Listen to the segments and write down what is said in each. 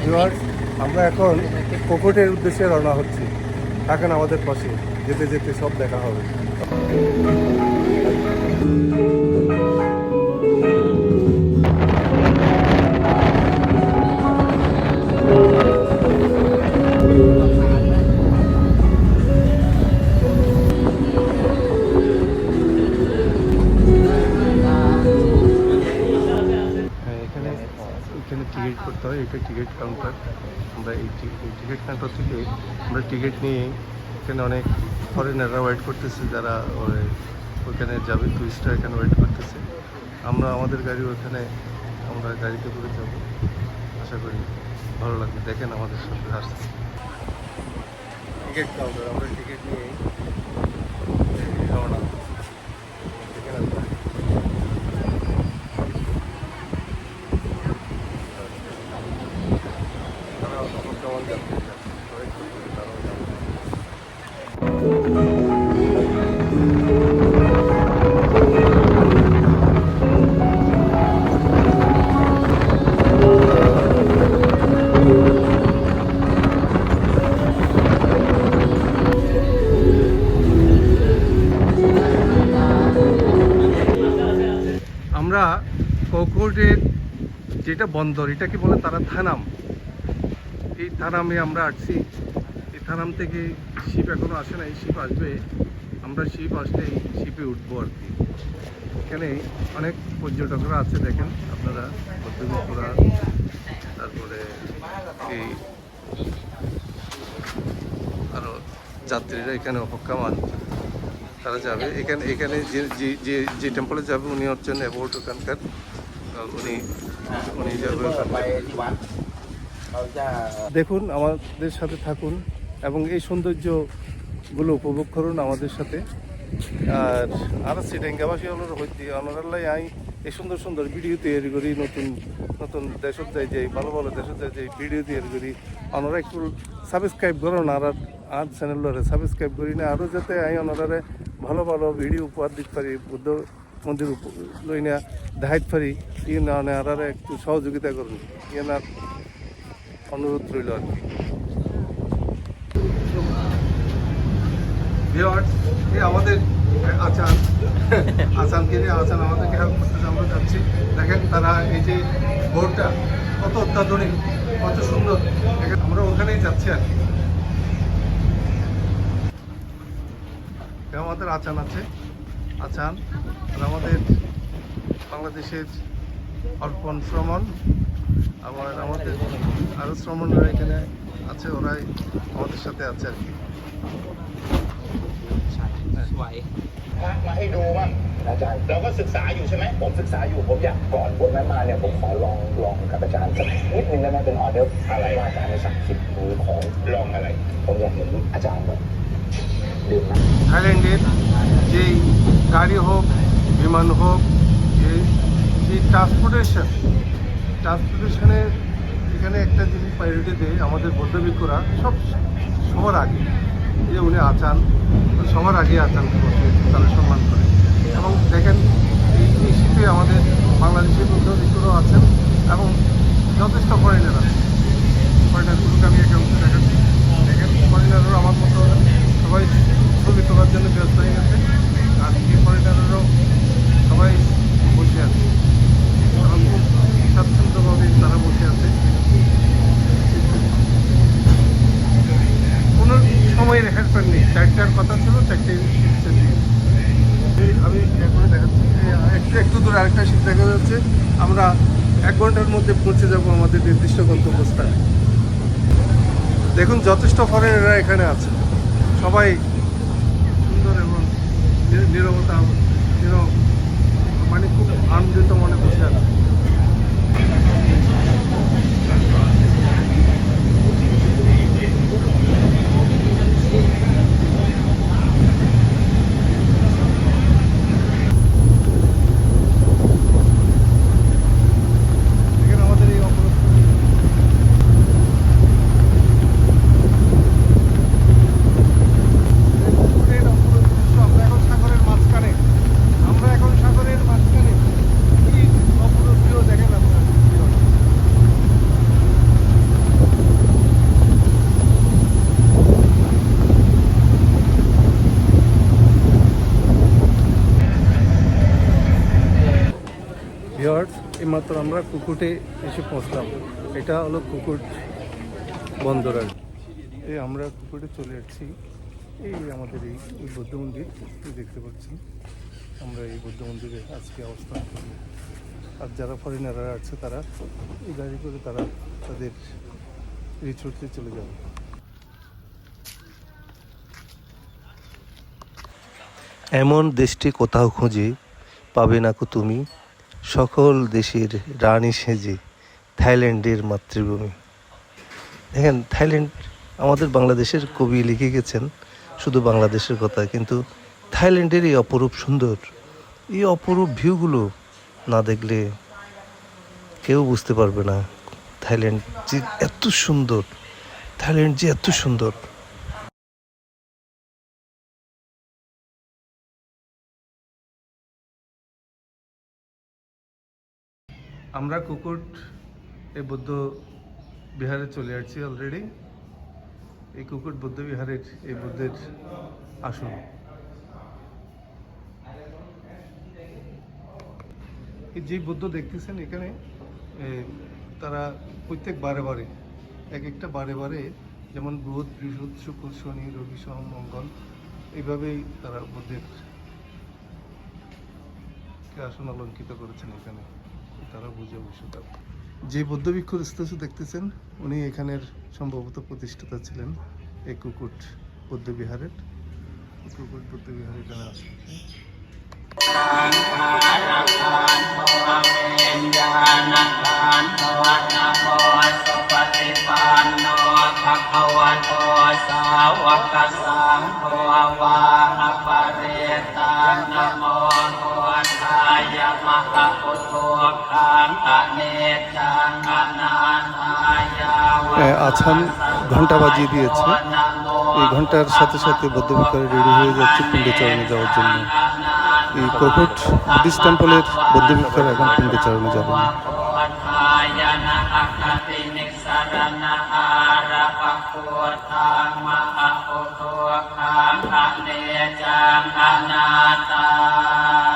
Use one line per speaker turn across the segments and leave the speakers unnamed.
Viewers আমরা এখন কোকটের উদ্দেশ্যে রওনা হচ্ছি। এখন আমাদের পাশে, যেতে যেতে সব দেখা হবে। করতে হয় এটা টিকিট কাউন্টার আমরা এই টিকিট কাউন্টার থেকে আমরা টিকিট নিয়ে এখানে অনেক ফরেনাররা ওয়েট করতেছে, যারা ওই- ওইখানে যাবে টুরিস্টরা এখানে ওয়েট করতেছে। আমরা আমাদের গাড়ি ওখানে আমরা গাড়িতে করে যাব। আশা করি ভালো লাগবে। দেখেন আমাদের সঙ্গে আসছে। টিকিট কাউন্টার আমরা টিকিট নিয়ে রওনা যেটা বন্দর এটাকে বলে তারা থানাম? এই থানামে আমরা আসছি। এই থানাম থেকে শিপ এখনও আসে না এই শিপ আসবে। আমরা শিপ আসলে এই শিপে উঠবো আর কি। এখানে অনেক পর্যটকরা আছে, দেখেন আপনারা, পর্যটকরা। তারপরে এই আরও যাত্রীরা এখানে হকামান তারা যাবে। এখানে এখানে যে যে যে যে টেম্পলে যাবে, উনি হচ্ছেন অ্যাবাউট ওখানকার। উনি দেখুন, আমাদের সাথে থাকুন এবং এই সৌন্দর্যগুলো উপভোগ করুন আমাদের সাথে। আর আর সিটেঙ্গাবাসী হল, হইতে অনারাল্লাই আই, এই সুন্দর সুন্দর ভিডিও তৈরি করি, নতুন নতুন দেশত যাই যাই, ভালো ভালো দেশত যাই যাই ভিডিও তৈরি করি। অনারা একটু সাবস্ক্রাইব করুন আর আর চ্যানেলরে সাবস্ক্রাইব করি না আরও যাতে আমি ওনারা ভালো ভালো ভিডিও উপহার দিতে পারি, বুদ্ধ মন্দির লই না দেখাইত পারি ইয়ে না আর একটু সহযোগিতা করুন। ইয়ে না অনুরোধ রইল আর কি। আমাদের, আচান আচানকে আচান আমাদেরকে হেল্প করতে আমরা যাচ্ছি। দেখেন তারা এই যে বোর্ডটা কত অত্যাধুনিক, কত সুন্দর। আমরা ওখানেই যাচ্ছি আর কি। আমাদের আচান আছে। আচান আর আমাদের বাংলাদেশের অর্পণ শ্রমণ আবার আমাদের আরও শ্রমণরা এখানে আছে ওরাই আমাদের সাথে আছে আর কি
ไหว
มาให้ดูบ้าง
อาจารย์
เราก็ศึกษาอยู่ใช่ไหม
ผมศึกษาอยู่ผมอยากก่อนพวกนั้นมาเนี่ยผมขอลองลองกับอาจารย์สักนิดนึงได้ไหมเป็นออเดอร์อะไรว่าอาจารย์ในสั่งสิบมือของ
ลองอะไร
ผมอยากเห็นอาจารย์แบบดื่มน้ำ
থাইল্যান্ডের যেই গাড়ি হোক বিমান হোক যে যে ট্রান্সপোর্টেশন ট্রান্সপোর্টেশনের এখানে একটা জিনিস প্রায়োরিটি দেয় আমাদের বৌদ্ধভিক্ষুরা সব সবার আগে এই যে উনি আচান, সবার আগে আচান করতে তারা সম্মান করে। এবং দেখেন, এই এই শীতে আমাদের বাংলাদেশের বৌদ্ধভিক্ষুরাও আছেন এবং যথেষ্ট ফরেনার আছে ফরেনারগুলোকে আমি একে অংশে দেখাচ্ছি। দেখেন ফরেনারও আমার মতো সবাই ছবি তোলার জন্য ব্যস্ত হয়ে গেছে। আর এই ফরেনারও সবাই বসে আছে এবং খুব স্বাচ্ছন্দ্যভাবে তারা বসে আছে কোনো সময়ের হেল্পার নেই চারটার কথা ছিল চারটে শিখছে আমি এখন দেখাচ্ছি এই একটু একটু দূরে আরেকটা শিপ দেখা যাচ্ছে আমরা এক ঘণ্টার মধ্যে পৌঁছে যাব আমাদের নির্দিষ্ট গন্তব্যস্থানে দেখুন যথেষ্ট ফরেনাররা এখানে আছে। সবাই সুন্দর এবং নিরবতা নীরবতা নীরব মানে খুব আনন্দিত মনে বসে আছে দেখেন আমাদের এই অপরূপ পুকুরের অপরূপ দৃশ্য। আমরা এখন সাগরের মাঝখানে আমরা এখন সাগরের মাঝখানে কি অপরূপ view দেখেন আপনারা এইমাত্র আমরা কুকুটে এসে পৌঁছলাম। এটা হলো কুকুট বন্দর আর। এই আমরা কুকুটে চলে যাচ্ছি। এই আমাদের এই বৌদ্ধ মন্দির দেখতে পাচ্ছি আমরা এই বৌদ্ধ মন্দিরে আজকে অবস্থান করি আর যারা ফরেনাররা আছে তারা, এই গাড়ি করে তারা তাদের রিসোর্টে চলে যাবে।
এমন দেশটি কোথাও খুঁজে পাবে না কো তুমি? সকল দেশের রানী সেজে থাইল্যান্ডের মাতৃভূমি। দেখেন, থাইল্যান্ড আমাদের বাংলাদেশের কবি লিখে গেছেন, শুধু বাংলাদেশের কথা, কিন্তু থাইল্যান্ডের এই অপরূপ সুন্দর। এই অপরূপ ভিউগুলো না দেখলে কেউ বুঝতে পারবে না, থাইল্যান্ড যে এত সুন্দর, থাইল্যান্ড যে এত সুন্দর।
আমরা কুকুট এই বৌদ্ধ বিহারে চলে আসছি অলরেডি এই কুকুট বৌদ্ধ বিহারের এই বুদ্ধের আসন। যে বুদ্ধ দেখতেছেন এখানে তারা প্রত্যেক বারে বারে, এক একটা বারে বারে, যেমন বুধ বৃহৎ শুক্র, শনি, রবি, সোম, মঙ্গল, এইভাবেই তারা বুদ্ধের আসন অলঙ্কিত করেছেন এখানে। তারা বুঝে অবশ্যই তারা যে বৌদ্ধ ভিক্ষুর স্ট্যাচু দেখতেছেন, উনি এখানের সম্ভবত প্রতিষ্ঠাতা ছিলেন এই কুকুট বৌদ্ধ বিহারের এই কুকুট বৌদ্ধ বিহার এখানে আছে আছান ঘণ্টা বাজিয়ে দিয়েছে। এই ঘণ্টার সাথে সাথে বৌদ্ধ ভিক্ষারে রেডি হয়ে যাচ্ছে পিণ্ডচরণে যাওয়ার জন্য। এই কোকুট বুদ্ধিস্ট টেম্পলের বৌদ্ধ ভিক্ষার এখন পিণ্ডচরণে যাবেন
เอ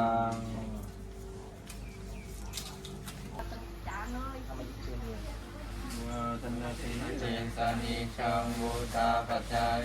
างวาทนาติเจนสานิชั
งบูตาปัจจาย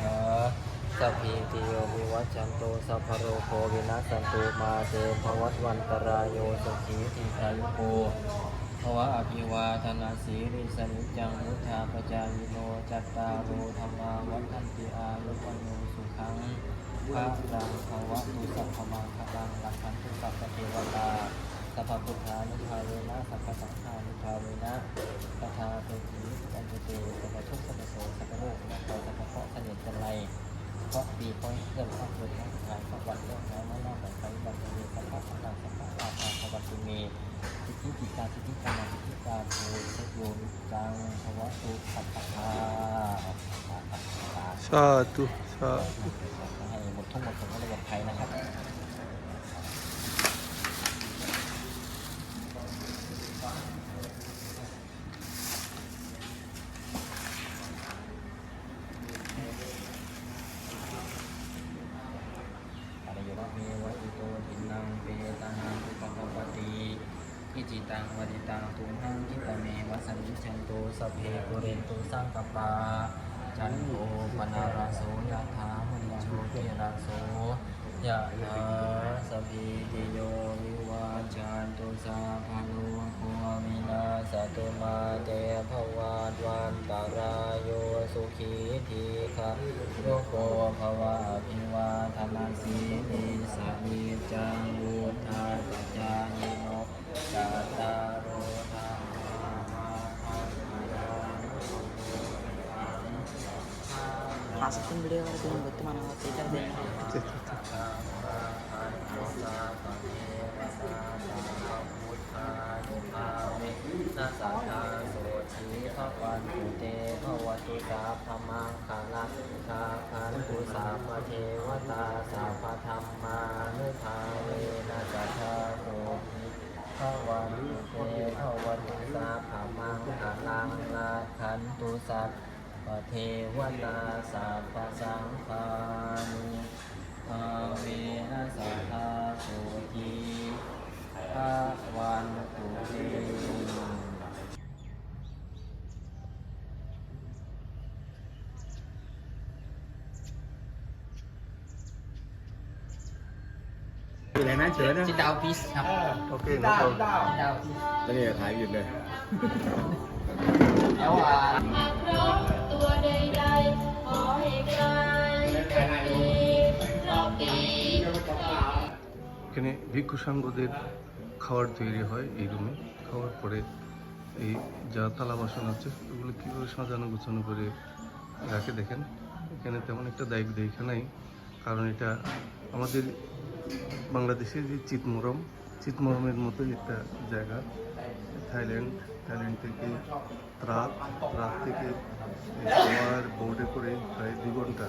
ถาสัพพิติโยวิวัจจันโตสัพพโรโควินัสสันตุมาเตภวัตวันตรายโยสุขีติขายุโกภวะอภิวาทนาสีริสนิจังมุทาปจายโนจัตตาโรธรรมาวัฏันติอายุปโนสุขังพระรังภวะตุสัพพมังคลังหลักขันตุสัพพเทวตา สัพพพุทธานุภาเวนะสัพพสังฆานุภาเวนะสัทาเทวีปัญจเตสัพพทุกสัพพโสสัพพโลกสัพพสัพพเคาะเสน่ห์จันไรเพราะปีเพราะเกิดเพราะเกิดเพราะขายเพราะวันเรื่องน้อยน้อยน้อยแบบไปบัตรเมีสัพพะสังฆาสัพพะอาภาพบัตรมีสิทธิกิจการสิทธิกรรมสิทธิการโทเทโยนิจังภวะตุสัพพะ
สาธุสาธุ
ให้หมดทั้งหมดของระบบไทยนะครับอะไรอยู่ว่ามีวะอิโตทินังเปตานังอุปกปปติิจิตังวดิตังตุมหังคิปะเมวะสันนิชันโตสเพปุเรนโตุสังกปาจันโทปนาราโสยะถามณิโชติราโสยะถาสพพิติโยวิวาจันโตสาภาโลโควินาสตุมาเตภวาดวันตารายโยสุขีทีคะโยโกภวะอภิวาทนาสีนิสานิจังวุธาปจายโนจัตตาร โอธรรมามาคัน
Masukin beliau ke dalam betul mana waktu itu ada.
นาสาธาโสชีพะวันตุเตภวตุสาพมังคาลาสาคันตุสาพเทวตาสาพธรรมานุภาเวนะจัตตา ภวันเตภวันสาภามังอาลังนาคันตุสัตปเทวตาสาพสังฆานุภาเวนะสัทธาโสทีภวันตุเต
Sit down please ครับ
โอเคนะครั
Sit down please
แล้วนี่ถ่ายหยุดเลย
แล้วอ่ะ
ตัวใดๆขอให้ไกลจากนี้รอบปี
এখানে ভিক্ষু সাঙ্গদের খাবার তৈরি হয় এই রুমে খাওয়ার পরে এই যা থালা বাসন আছে ওগুলো কীভাবে সাজানো গোছানো করে রাখে দেখেন এখানে তেমন একটা দায়িত্ব দেখা নাই কারণ এটা আমাদের বাংলাদেশের যে চিতমরম, চিতমরমের মতো একটা জায়গা। থাইল্যান্ড
থাইল্যান্ড থেকে রাত রাত থেকে আমার বোর্ডে করে প্রায় দু ঘণ্টা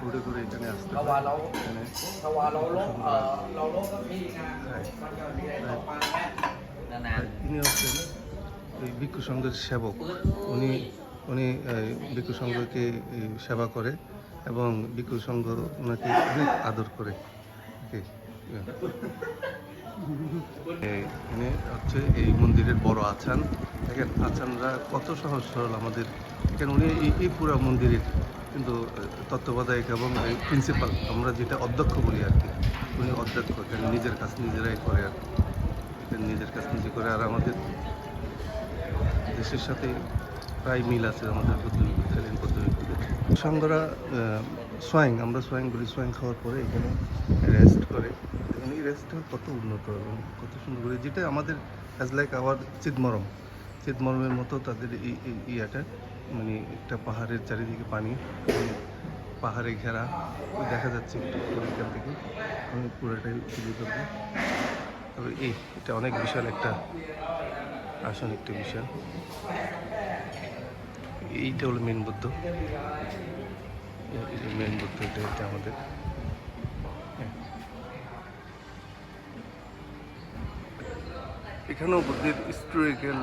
বোর্ডে করে এখানে আসতে এখানে ইনি হচ্ছেন এই ভিক্ষু সংঘের সেবক। উনি উনি ভিক্ষু সংঘকে সেবা করে এবং ভিক্ষু সংঘ ওনাকে অনেক আদর করে। এখানে হচ্ছে এই মন্দিরের বড় আছান। দেখেন, আছানরা কত সহজ সরল আমাদের। এখানে উনি এই পুরো মন্দিরের কিন্তু তত্ত্বাবধায়ক এবং প্রিন্সিপাল আমরা যেটা অধ্যক্ষ বলি আর কি। উনি অধ্যক্ষ, এখানে নিজের কাজ নিজেরাই করে আর কি। এখানে নিজের কাজ নিজে করে। আর আমাদের দেশের সাথে প্রায় মিল আছে আমাদের পদ্ধতি থাইল্যান্ড পদ্ধতিদের সঙ্গরা সোয়াইং আমরা সোয়াইং বলি সোয়াইং খাওয়ার পরে এখানে রেস্ট করে। এবং এই রেস্টটা কত উন্নত এবং কত সুন্দর করে, যেটা আমাদের অ্যাজ লাইক আওয়ার চিদমরম চিদমরমের মতো তাদের এই ইয়াটা মানে একটা পাহাড়ের চারিদিকে পানি পাহাড়ে ঘেরা। দেখা যাচ্ছে এখান থেকে আমি পুরোটাই তুলে ধরবো। তবে এই, এটা অনেক বিশাল একটা আসন, একটা বিশাল। এইটা হলো মেন বুদ্ধ। মেন বুদ্ধ এটা হচ্ছে আমাদের। এখানেও বুদ্ধের হিস্টোরিক্যাল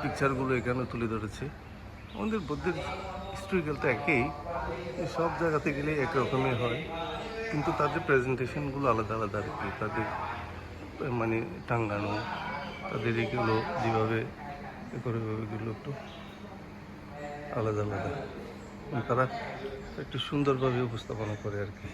পিকচারগুলো এখানে তুলে ধরেছে। আমাদের বুদ্ধের হিস্টোরিক্যাল তো একই সব জায়গাতে গেলে একরকমই হয়। কিন্তু তাদের প্রেজেন্টেশনগুলো আলাদা আলাদা আর কি। তাদের মানে টাঙ্গানো, তাদের এগুলো যেভাবে করে ওইগুলো একটু আলাদা আলাদা। তারা একটু সুন্দরভাবে উপস্থাপনা করে আর কি।